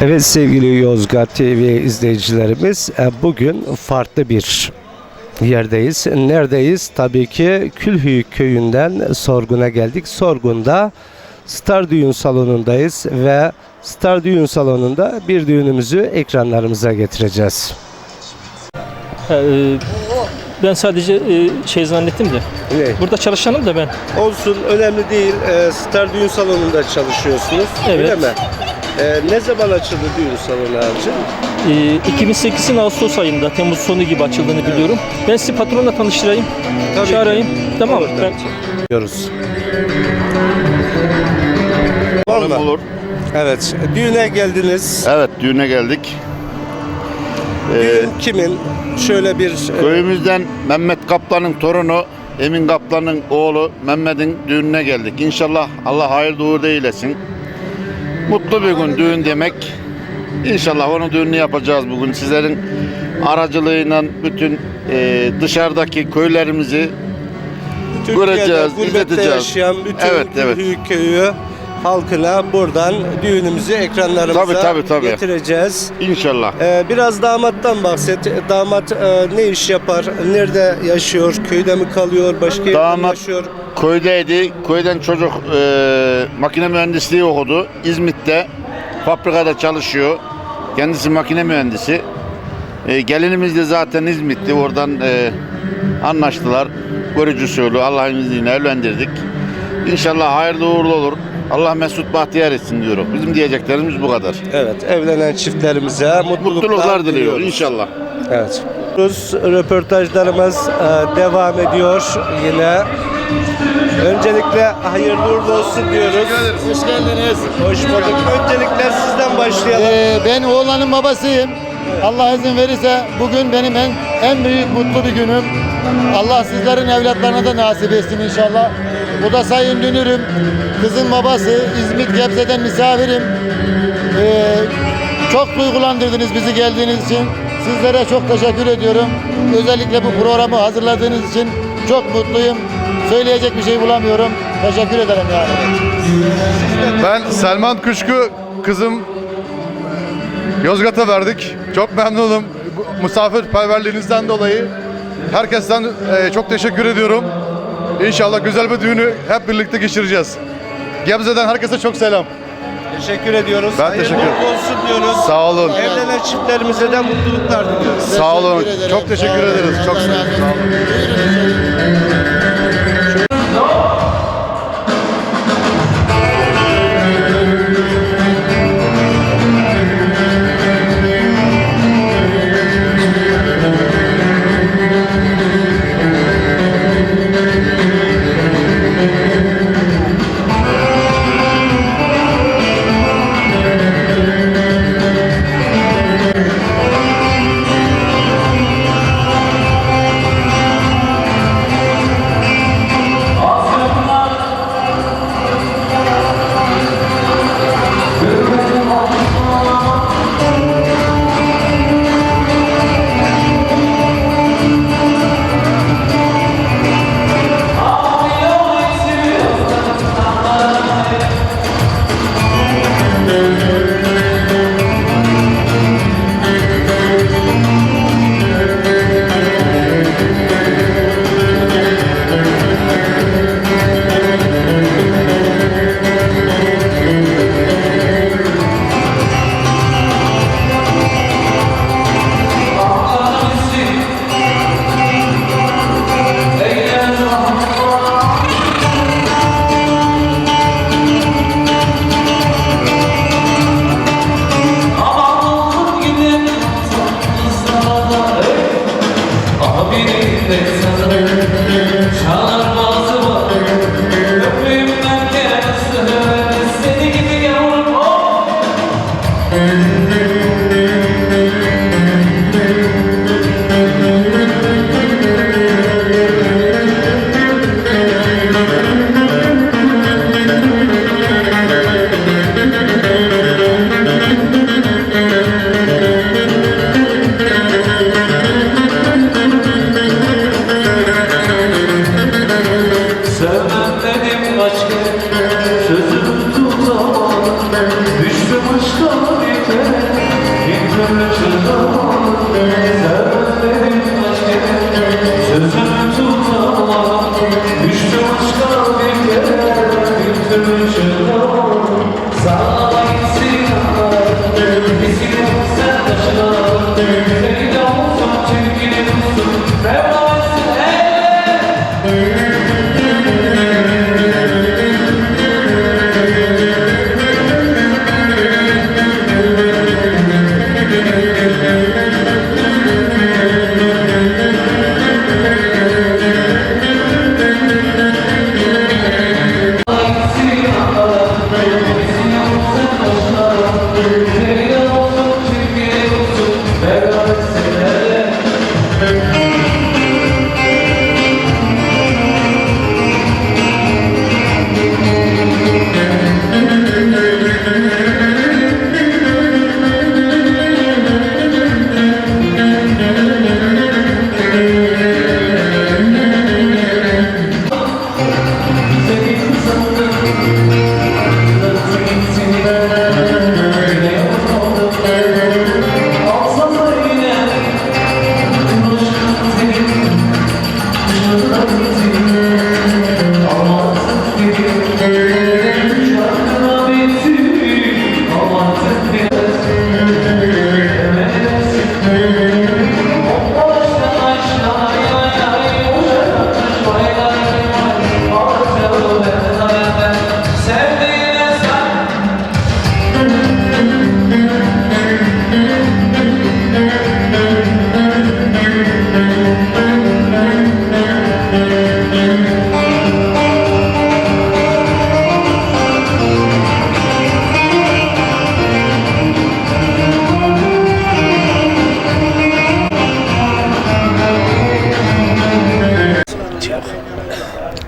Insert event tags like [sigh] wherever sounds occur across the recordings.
Evet sevgili Yozgat TV izleyicilerimiz e, bugün farklı bir yerdeyiz. Neredeyiz? Tabii ki Külhüyük köyünden Sorgun'a geldik. Sorgun'da Star Düğün Salonu'ndayız ve Star Düğün Salonu'nda bir düğünümüzü ekranlarımıza getireceğiz. Ben sadece e, şey zannettim de. Ne? Burada çalışanım da ben. Olsun önemli değil. E, Star Düğün Salonu'nda çalışıyorsunuz. Evet. Öyle mi? E, ne zaman açıldı düğün salonu abicim? E, 2008'in Ağustos ayında, Temmuz sonu gibi açıldığını biliyorum. Ben sizi patronla tanıştırayım. Tabii ki. Çağırayım. Tamam mı? Olur, Ben, Diyoruz. Olur. Evet, düğüne geldiniz. Evet düğüne geldik. Ee, kimin? Şöyle bir e, köyümüzden Mehmet Kaplan'ın torunu Emin Kaplan'ın oğlu Mehmet'in düğününe geldik. İnşallah Allah hayırlı uğurlu eylesin. Mutlu bir gün düğün demek. İnşallah onun düğününü yapacağız bugün. Sizlerin aracılığıyla bütün e, dışarıdaki köylerimizi Türkiye'de göreceğiz, gurbette izleteceğiz. yaşayan bütün Evet, evet. Köyü halkına buradan düğünümüzü ekranlarımıza Tabii, tabii, tabii. getireceğiz. inşallah. Ee, biraz damattan bahset. Damat e, ne iş yapar? Nerede yaşıyor? Köyde mi kalıyor? Başka yerde mi Damat yaşıyor? köydeydi. Köyden çocuk e, makine mühendisliği okudu. İzmit'te fabrikada çalışıyor. Kendisi makine mühendisi. E, gelinimiz de zaten İzmit'ti. Oradan e, anlaştılar. Görücü usulü Allah'ın izniyle evlendirdik. İnşallah hayırlı uğurlu olur. Allah mesut bahtiyar etsin diyorum. Bizim diyeceklerimiz bu kadar. Evet, evlenen çiftlerimize mutluluklar, Mutluluklar diliyor diliyoruz. inşallah. Evet. Röportajlarımız e, devam ediyor yine. Öncelikle hayırlı uğurlu olsun diyoruz. Hoş geldiniz. Hoş bulduk. Öncelikle sizden başlayalım. Ee, ben oğlanın babasıyım. Allah izin verirse bugün benim en, en büyük mutlu bir günüm. Allah sizlerin evlatlarına da nasip etsin inşallah. Bu da Sayın Dünürüm. Kızın babası İzmit Gebze'den misafirim. Ee, çok duygulandırdınız bizi geldiğiniz için. Sizlere çok teşekkür ediyorum. Özellikle bu programı hazırladığınız için çok mutluyum. Söyleyecek bir şey bulamıyorum. Teşekkür ederim yani. Ben Selman Kuşku kızım Yozgat'a verdik. Çok memnunum misafirperverliğinizden dolayı. Herkesten e, çok teşekkür ediyorum. İnşallah güzel bir düğünü hep birlikte geçireceğiz. Gebze'den herkese çok selam. Teşekkür ediyoruz. Ben Hayırlı teşekkür ederim. olsun diyoruz. Sağ olun. Evlenen çiftlerimize de mutluluklar diliyoruz. Sağ olun. Çok teşekkür Sağ olun. ederiz. Çok sağ olun. Razı olsun. Buyurun.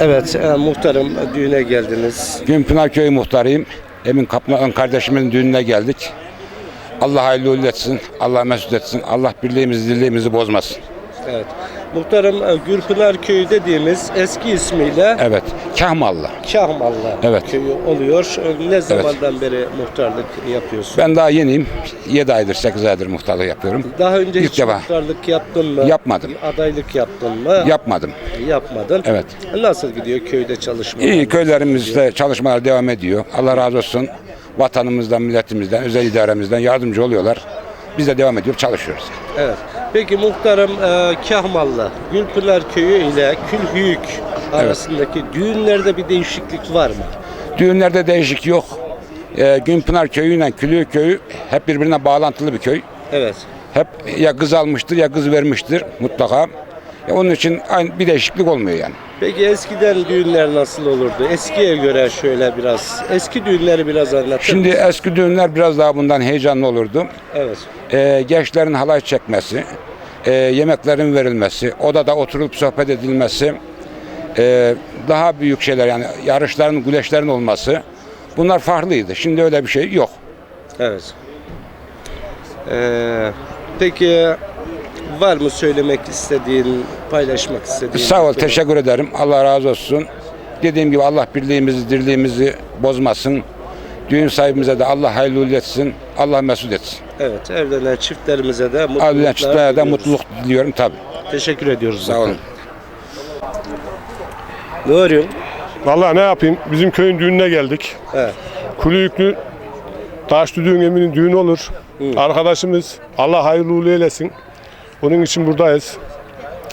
Evet e, muhtarım düğüne geldiniz. Günpınar Köyü muhtarıyım. Emin Kaplan kardeşimin düğününe geldik. Allah hayırlı uğurlu etsin. Allah mesut etsin. Allah birliğimizi, dirliğimizi bozmasın. Evet. Muhtarım e, Gürpınar Köyü dediğimiz eski ismiyle Evet. Kahmallı. Kahmallı Evet. köyü oluyor. E, Ne zamandan beri muhtarlık yapıyorsun? Ben daha yeniyim. 7 aydır, 8 aydır muhtarlık yapıyorum. Daha önce İlk hiç defa. muhtarlık yaptın mı? Yapmadım. Adaylık yaptın mı? Yapmadım. Yapmadın. Evet. Nasıl gidiyor köyde çalışma? İyi köylerimizde çalışmalar devam ediyor. Allah razı olsun. Vatanımızdan, milletimizden, özel idaremizden yardımcı oluyorlar. Biz de devam ediyor, çalışıyoruz. Evet. Peki muhtarım e, Kahmallı, Gülpınar Köyü ile Külhüyük arasındaki düğünlerde bir değişiklik var mı? Düğünlerde değişik yok. Ee, Günpınar Köyü ile Külüğü Köyü hep birbirine bağlantılı bir köy. Evet. Hep ya kız almıştır ya kız vermiştir mutlaka. Ya onun için aynı bir değişiklik olmuyor yani. Peki eskiden düğünler nasıl olurdu? Eskiye göre şöyle biraz, eski düğünleri biraz anlatır Şimdi mısın? eski düğünler biraz daha bundan heyecanlı olurdu. Evet. Ee, gençlerin halay çekmesi, e, yemeklerin verilmesi, odada oturup sohbet edilmesi, e, daha büyük şeyler yani yarışların, güleşlerin olması bunlar farklıydı. Şimdi öyle bir şey yok. Evet. Ee, peki var mı söylemek istediğin, paylaşmak istediğin? Sağ ol, teşekkür ederim. Allah razı olsun. Dediğim gibi Allah birliğimizi, dirliğimizi bozmasın. Düğün sahibimize de Allah hayırlı etsin. Allah mesut etsin. Evet, evlenen çiftlerimize de mutluluklar Evlenen çiftlere de diliyoruz. mutluluk diliyorum tabii. Teşekkür ediyoruz. Sağ olun. Ne arıyorsun? Vallahi ne yapayım? Bizim köyün düğününe geldik. Evet. Kulüyüklü Taşlı düğün eminin düğünü olur. Arkadaşımız Allah hayırlı uğurlu eylesin. Onun için buradayız.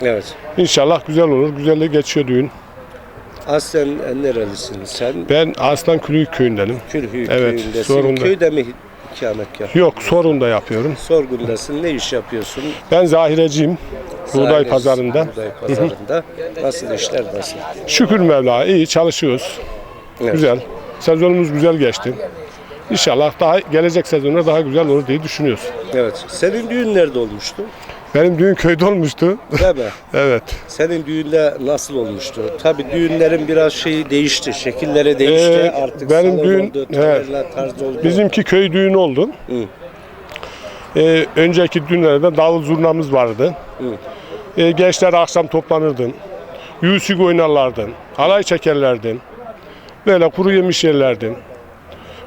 Evet. İnşallah güzel olur. Güzelle geçiyor düğün. Aslen e, nerelisin sen? Ben Aslan Kulüyük köyündenim. Külhüyük Evet, köyündesin. Sorgun'da. Köyde mi ikametgah? Yok sorun da yapıyorum. Sorgundasın. Ne iş yapıyorsun? Ben zahireciyim. Buğday Zahir- pazarında. Buğday pazarında. Nasıl işler nasıl? Şükür Mevla iyi çalışıyoruz. Evet. Güzel. Sezonumuz güzel geçti. İnşallah daha gelecek sezonda daha güzel olur diye düşünüyoruz. Evet. Senin düğün nerede olmuştu? Benim düğün köyde olmuştu. Değil mi? [laughs] evet. Senin düğünde nasıl olmuştu? Tabii düğünlerin biraz şeyi değişti, şekilleri değişti. Ee, Artık benim düğün- oldu, he. tarzı oldu. Bizimki köy düğünü oldu. Ee, önceki düğünlerde davul zurnamız vardı. Ee, gençler akşam toplanırdı. Yüzük oynarlardı. Halay çekerlerdi. Böyle kuru yemiş yerlerdi.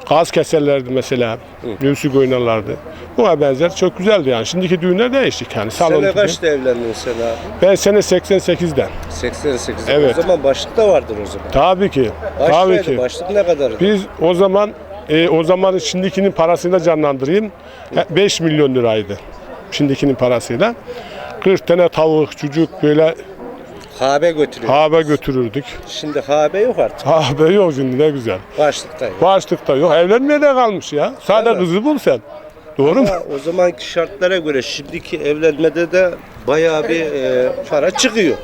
Gaz keserlerdi mesela. Müzik oynarlardı. Buna benzer çok güzeldi yani. Şimdiki düğünler değişik yani. Salon Sene kaçta evlendin sen abi? Ben sene 88'den. 88. Evet. O zaman başlık da vardır o zaman. Tabii ki. Kaç Tabii ki. Başlık ne kadardı? Biz o zaman e, o zaman şimdikinin parasını da canlandırayım. He- 5 milyon liraydı. Şimdikinin parasıyla. 40 tane tavuk, çocuk böyle Habe götürüyor. habe götürürdük. Şimdi habe yok artık. Habe yok şimdi ne güzel. Başlıkta yok. Başlık da yok. Evlenmeye de kalmış ya. Sadece Evet. kızı bul sen. Doğru mu? Ama o zamanki şartlara göre şimdiki evlenmede de bayağı bir e, para çıkıyor.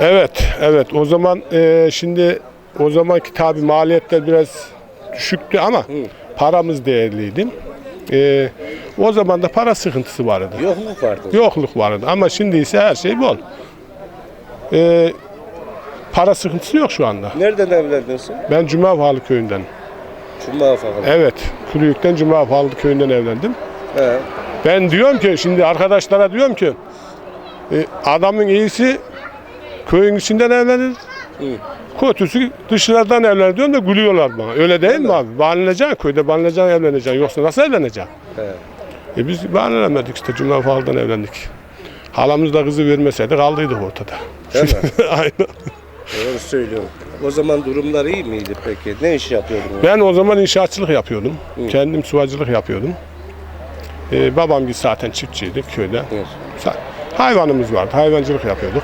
Evet, evet. O zaman e, şimdi o zamanki tabi maliyetler biraz düşüktü ama paramız değerliydi. E, o zaman da para sıkıntısı vardı. Yokluk vardı. Yokluk vardı ama şimdi ise her şey bol. E, para sıkıntısı yok şu anda. Nereden evlendin sen? Ben Cuma Pahalı köyünden. Cuma falan. Evet, Kulüyük'ten Cuma Pahalı köyünden evlendim. He. Ben diyorum ki şimdi arkadaşlara diyorum ki e, adamın iyisi köyün içinden evlenir. Kötüsü dışarıdan evlenir diyorum da gülüyorlar bana. Öyle değil, mi abi? Bağlanacaksın köyde bağlanacaksın evleneceksin. Yoksa nasıl evleneceksin? Evet. E biz bağlanamadık işte Cuma Pahalı'dan evlendik. Halamız da kızı vermeseydi kaldıydık ortada. Değil mi? [laughs] Aynen. Doğru söylüyorum. O zaman durumlar iyi miydi peki? Ne iş yapıyordun? Ben o zaman inşaatçılık yapıyordum. Kendim sıvacılık yapıyordum. Ee, babam gibi zaten çiftçiydik köyde. Evet. Sa- Hayvanımız vardı. Hayvancılık yapıyorduk.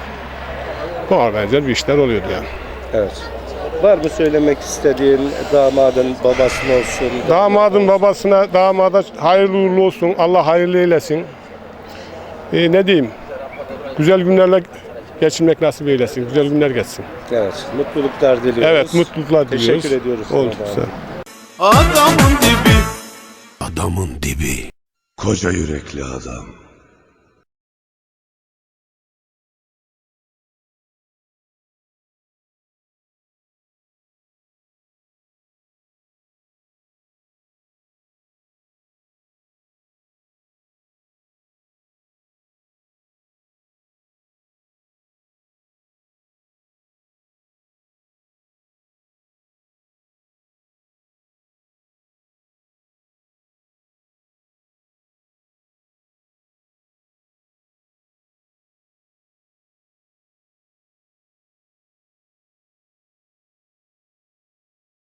Buna benzer bir işler oluyordu yani. Evet. Var mı söylemek istediğin damadın babasına olsun? Damadın babasına, damada hayırlı uğurlu olsun. Allah hayırlı eylesin. Ee, ne diyeyim? Güzel günlerle geçirmek nasip eylesin. Güzel günler geçsin. Evet. Mutluluklar diliyoruz. Evet, mutluluklar diliyoruz. Teşekkür ediyoruz. Oldu. Sen. Adamın dibi Adamın dibi Koca yürekli adam